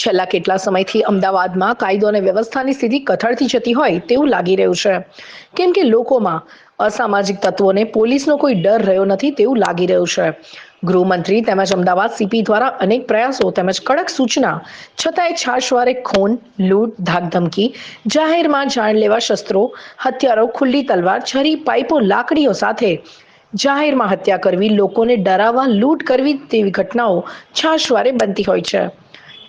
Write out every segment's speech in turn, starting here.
છેલ્લા કેટલા સમયથી અમદાવાદમાં કાયદો અને વ્યવસ્થાની સ્થિતિ કથળતી જતી હોય તેવું લાગી રહ્યું છે. કેમ કે લોકોમાં અસામાજિક તત્વોને પોલીસનો કોઈ ડર રહ્યો નથી તેવું લાગી રહ્યું છે. ગૃહમંત્રી તેમજ અમદાવાદ સીપી દ્વારા અનેક પ્રયાસો તેમજ કડક સૂચના, છતાંય છાશવારે ખૂન, લૂંટ, ધાકધમકી, જાહેરમાં જાણ લેવા શસ્ત્રો, હથિયારો, ખુલ્લી તલવાર, છરી, પાઇપો, લાકડીઓ સાથે જાહેરમાં હત્યા કરવી, લોકોને ડરાવવા, લૂંટ કરવી તેવી ઘટનાઓ છાશવારે બનતી હોય છે.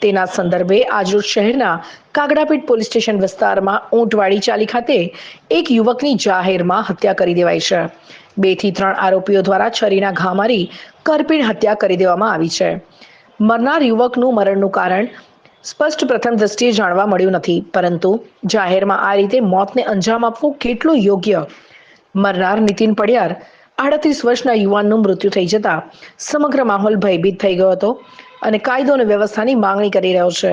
તેના સંદર્ભે આજરોજ શહેરના કાગડાપીઠ પોલીસ સ્ટેશન વિસ્તારમાં ઊંટવાડી ચાલી ખાતે એક યુવકની જાહેરમાં હત્યા કરી દેવાઈ છે. બેથી ત્રણ આરોપીઓ દ્વારા છરીના ઘા મારી કરપીણ હત્યા કરી દેવામાં આવી છે. મરનાર યુવકનું મરણનું કારણ સ્પષ્ટ પ્રથમ દ્રષ્ટિએ જાણવા મળ્યું નથી, પરંતુ જાહેરમાં આ રીતે મોતને અંજામ આપવું કેટલું યોગ્ય? મરનાર નીતિન પડિયાર, આડત્રીસ વર્ષના યુવાનનું મૃત્યુ થઈ જતા સમગ્ર માહોલ ભયભીત થઈ ગયો હતો. અને કાયદો અને વ્યવસ્થાની માંગણી કરી રહ્યો છે.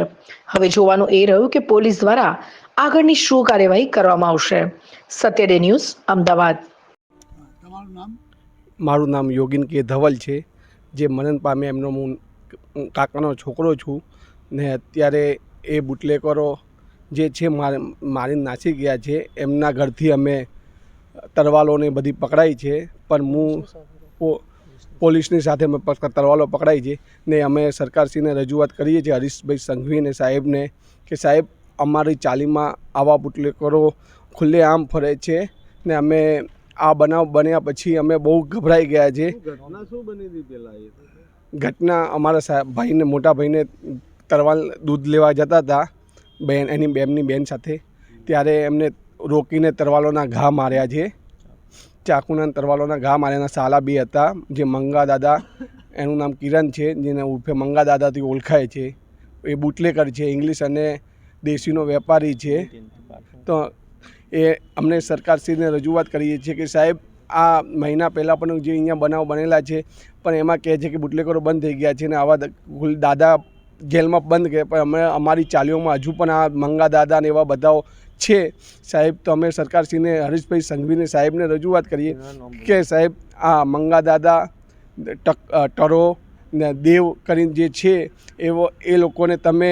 હવે જોવાનું એ રહ્યું કે પોલીસ દ્વારા આગળની શું કાર્યવાહી કરવામાં આવશે. Satya day news Ahmedabad. તમારું નામ? મારું નામ યોગિન કે ધવલ છે. જે મનન પામે એમનો હું કાકાનો છોકરો છું. ને અત્યારે એ બુટલેકરો જે છે માર મારી નાસી ગયા છે. એમના ઘરથી અમે તરવાલોને બધી પકડાઈ છે. પણ હું પોલીસની સાથે અમે તરવાલો પકડાઈ છે ને અમે સરકારશ્રીને રજૂઆત કરીએ છીએ હરીશભાઈ સંઘવીને સાહેબને કે સાહેબ અમારી ચાલીમાં આવા બુટલેકરો ખુલ્લેઆમ ફરે છે ને અમે આ બનાવ બન્યા પછી અમે બહુ ગભરાઈ ગયા છે. ઘટના અમારા ભાઈને મોટા ભાઈને તરવાલ દૂધ લેવા જતા હતા બેન એની બેનની બેન સાથે. ત્યારે એમને રોકીને તરવાલોના ઘા માર્યા છે. ચાકુના તરવાલોના ઘા માર્યાના સાલા બી હતા, જે મંગા દાદા, એનું નામ કિરણ છે, જેને ઉર્ફે મંગા દાદાથી ઓળખાય છે. એ બુટલેકર છે, ઇંગ્લિશ અને દેશીનો વેપારી છે. તો એ અમને સરકારશ્રીને રજૂઆત કરીએ છીએ કે સાહેબ, આ મહિના પહેલાં પણ જે અહીંયા બનાવ બનેલા છે, પણ એમાં કહે છે કે બુટલેકરો બંધ થઈ ગયા છે અને આવા દાદા જેલમાં બંધ ગયા પણ અમે અમારી ચાલીઓમાં હજુ પણ આ મંગા દાદા ને એવા બધાઓ છે. સાહેબ તો અમે સરકારશ્રીને હરીશભાઈ સંઘવીને સાહેબને રજૂઆત કરીએ કે સાહેબ આ મંગા દાદા ટક ટરો ને દેવ કરીને જે છે એવો એ લોકોને તમે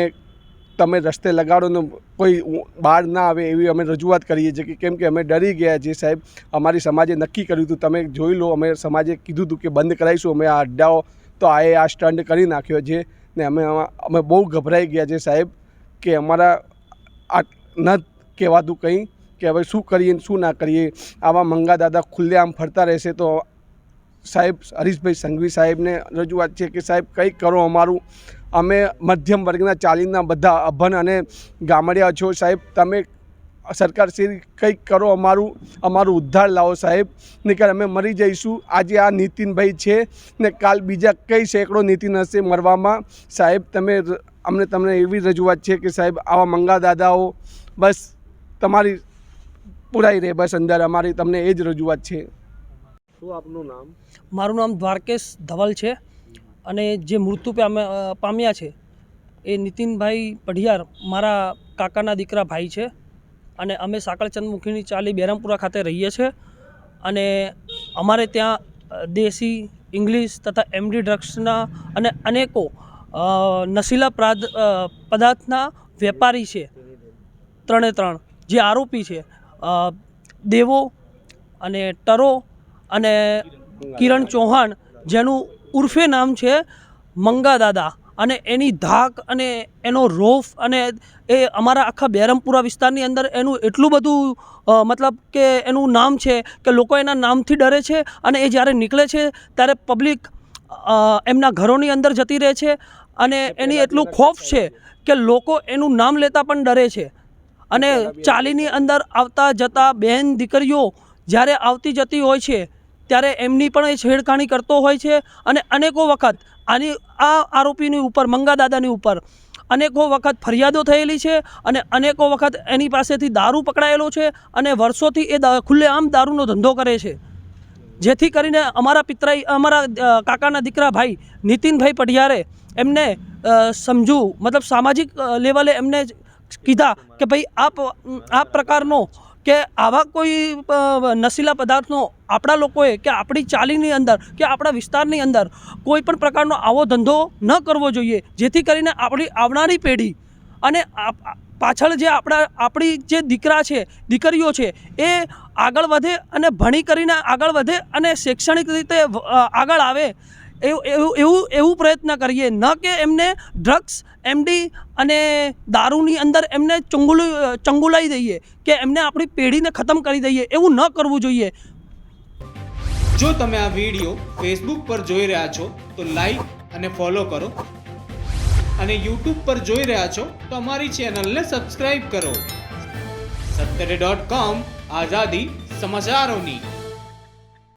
તમે રસ્તે લગાડો ને કોઈ બહાર ના આવે એવી અમે રજૂઆત કરીએ છીએ કે કેમ કે અમે ડરી ગયા છીએ સાહેબ. અમારી સમાજે નક્કી કર્યું હતું તમે જોઈ લો અમે સમાજે કીધું હતું કે બંધ કરાવીશું અમે આ અડ્ડાઓ તો આ એ આ સ્ટન્ટ કરી નાખ્યો છે. ને અમે અમે બહુ ગભરાઈ ગયા છે સાહેબ કે અમારા આ ન કહેવાતું કંઈ કે હવે શું કરીએ શું ના કરીએ. આવા મંગા દાદા ખુલ્લે આમ ફરતા રહેશે તો સાહેબ હરીશભાઈ સંઘવી સાહેબને રજૂઆત છે કે સાહેબ કંઈક કરો અમારું. અમે મધ્યમ વર્ગના ચાલીના બધા અભન અને ગામડિયા છો સાહેબ. તમે સરકારશ્રી કંઈક કરો અમારું અમારું ઉદ્ધાર લાવો સાહેબ. નહીંતર અમે મરી જઈશું. આજે આ નીતિનભાઈ છે ને કાલ બીજા કઈ સેંકડો નીતિન હશે મરવામાં. સાહેબ તમે અમને તમને એવી રજૂઆત છે કે સાહેબ આવા મંગા દાદાઓ બસ તમારી પુરાઈ રહે બસ અંદર. અમારી તમને એ જ રજૂઆત છે. શું આપનું નામ? મારું નામ દ્વારકેશ ધવલ છે અને જે મૃત્યુ પામ્યા પામ્યા છે એ નીતિનભાઈ પઢિયાર મારા કાકાના દીકરા ભાઈ છે. અને અમે સાંકળચંદ મુખીની ચાલી બેરમપુરા ખાતે રહીએ છીએ. અને અમારે ત્યાં દેશી, ઇંગ્લિશ તથા એમડી ડ્રગ્સના અને અનેકો નશીલા પદાર્થના વેપારી છે. ત્રણે ત્રણ. જે આરોપી છે. દેવો અને ટરો અને કિરણ ચૌહાણ, જેનું ઉર્ફે નામ છે મંગા દાદા અને એની ધાક અને એનો રોફ અને એ અમારા આખા બેરમપુરા વિસ્તારની અંદર એનું એટલું બધું મતલબ કે એનું નામ છે કે લોકો એના નામથી ડરે છે અને એ જ્યારે નીકળે છે ત્યારે પબ્લિક એમના ઘરોની અંદર જતી રહે છે અને એની એટલું ખોફ છે કે લોકો એનું નામ લેતા પણ ડરે છે. અને ચાલીની અંદર આવતા જતા બહેન દીકરીઓ જ્યારે આવતી જતી હોય છે ત્યારે એમની પણ એ છેડખાણી કરતો હોય છે અને અનેકો વખત આની આ આરોપીની ઉપર, મંગાદાદાની ઉપર અનેકો વખત ફરિયાદો થયેલી છે અને અનેકો વખત એની પાસેથી દારૂ પકડાયેલો છે અને વર્ષોથી એ ખુલ્લેઆમ દારૂનો ધંધો કરે છે. જેથી કરીને અમારા પિતરાઈ, અમારા કાકાના દીકરા ભાઈ નીતિનભાઈ પઢિયારે એમને સમજુ, મતલબ સામાજિક લેવલે એમને કીધા કે ભાઈ આપ આ પ્રકારનો કે આવા કોઈ નશીલા પદાર્થનો આપણા લોકોએ કે આપણી ચાલીની અંદર કે આપણા વિસ્તારની અંદર કોઈ પણ પ્રકારનો આવો ધંધો ન કરવો જોઈએ. જેથી કરીને આપણી આવનારી પેઢી અને પાછળ જે આપણા, આપણી જે દીકરા છે, દીકરીઓ છે, એ આગળ વધે અને ભણી કરીને આગળ વધે અને શૈક્ષણિક રીતે આગળ આવે એવું એવું એવું પ્રયત્ન કરીએ. ન કે એમને ડ્રગ્સ એમડી અને દારૂની અંદર એમને ચંગુલ, ચંગુલાઈ દઈએ કે એમને આપણી પેઢીને ખતમ કરી દઈએ. એવું ન કરવું જોઈએ. જો તમે આ વીડિયો ફેસબુક પર જોઈ રહ્યા છો, તો લાઈક અને ફોલો કરો. અને યુટ્યુબ પર જોઈ રહ્યા છો, તો અમારી ચેનલને સબસ્ક્રાઈબ કરો. સત્તરે ડોટ કોમ આઝાદી સમાચારોની.